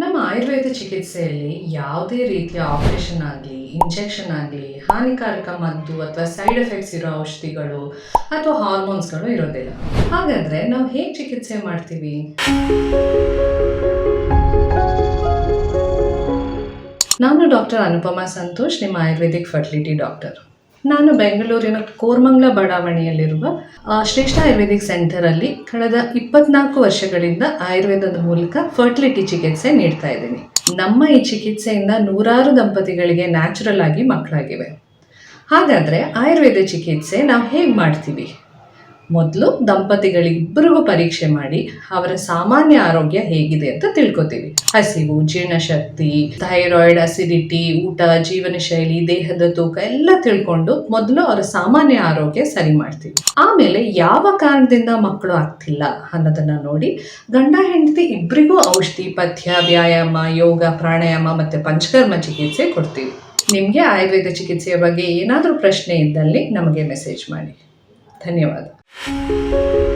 ನಮ್ಮ ಆಯುರ್ವೇದ ಚಿಕಿತ್ಸೆಯಲ್ಲಿ ಯಾವುದೇ ರೀತಿಯ ಆಪರೇಷನ್ ಆಗಲಿ ಇಂಜೆಕ್ಷನ್ ಆಗಲಿ, ಹಾನಿಕಾರಕ ಮದ್ದು ಅಥವಾ ಸೈಡ್ ಎಫೆಕ್ಟ್ಸ್ ಇರೋ ಔಷಧಿಗಳು ಅಥವಾ ಹಾರ್ಮೋನ್ಸ್ಗಳು ಇರೋದಿಲ್ಲ. ಹಾಗಾದರೆ ನಾವು ಹೇಗೆ ಚಿಕಿತ್ಸೆ ಮಾಡ್ತೀವಿ? ನಾನು ಡಾಕ್ಟರ್ ಅನುಪಮಾ ಸಂತೋಷ್, ನಿಮ್ಮ ಆಯುರ್ವೇದಿಕ್ ಫರ್ಟಿಲಿಟಿ ಡಾಕ್ಟರ್ ನಾನು ಬೆಂಗಳೂರಿನ ಕೋರ್ಮಂಗ್ಲ ಬಡಾವಣೆಯಲ್ಲಿರುವ ಶ್ರೇಷ್ಠ ಆಯುರ್ವೇದಿಕ್ ಸೆಂಟರಲ್ಲಿ ಕಳೆದ ಇಪ್ಪತ್ನಾಲ್ಕು ವರ್ಷಗಳಿಂದ ಆಯುರ್ವೇದದ ಮೂಲಕ ಫರ್ಟಿಲಿಟಿ ಚಿಕಿತ್ಸೆ ನೀಡ್ತಾ ಇದ್ದೀನಿ. ನಮ್ಮ ಈ ಚಿಕಿತ್ಸೆಯಿಂದ ನೂರಾರು ದಂಪತಿಗಳಿಗೆ ನ್ಯಾಚುರಲ್ ಆಗಿ ಮಕ್ಕಳಾಗಿವೆ. ಹಾಗಾದರೆ ಆಯುರ್ವೇದ ಚಿಕಿತ್ಸೆ ನಾವು ಹೇಗೆ ಮಾಡ್ತೀವಿ? ಮೊದಲು ದಂಪತಿಗಳಿಬ್ಬರಿಗೂ ಪರೀಕ್ಷೆ ಮಾಡಿ ಅವರ ಸಾಮಾನ್ಯ ಆರೋಗ್ಯ ಹೇಗಿದೆ ಅಂತ ತಿಳ್ಕೊತೀವಿ. ಹಸಿವು, ಜೀರ್ಣಶಕ್ತಿ, ಥೈರಾಯ್ಡ್ ಅಸಿಡಿಟಿ ಊಟ, ಜೀವನ ಶೈಲಿ, ದೇಹದ ತೂಕ ಎಲ್ಲ ತಿಳ್ಕೊಂಡು ಮೊದಲು ಅವರ ಸಾಮಾನ್ಯ ಆರೋಗ್ಯ ಸರಿ ಮಾಡ್ತೀವಿ. ಆಮೇಲೆ ಯಾವ ಕಾರಣದಿಂದ ಮಕ್ಕಳು ಆಗ್ತಿಲ್ಲ ಅನ್ನೋದನ್ನ ನೋಡಿ ಗಂಡ, ಹೆಂಡತಿ ಇಬ್ಬರಿಗೂ ಔಷಧಿ, ಪಥ್ಯ, ವ್ಯಾಯಾಮ, ಯೋಗ, ಪ್ರಾಣಾಯಾಮ ಮತ್ತೆ ಪಂಚಕರ್ಮ ಚಿಕಿತ್ಸೆ ಕೊಡ್ತೀವಿ. ನಿಮಗೆ ಆಯುರ್ವೇದ ಚಿಕಿತ್ಸೆಯ ಬಗ್ಗೆ ಏನಾದರೂ ಪ್ರಶ್ನೆ ಇದ್ದಲ್ಲಿ ನಮಗೆ ಮೆಸೇಜ್ ಮಾಡಿ. धन्यवाद।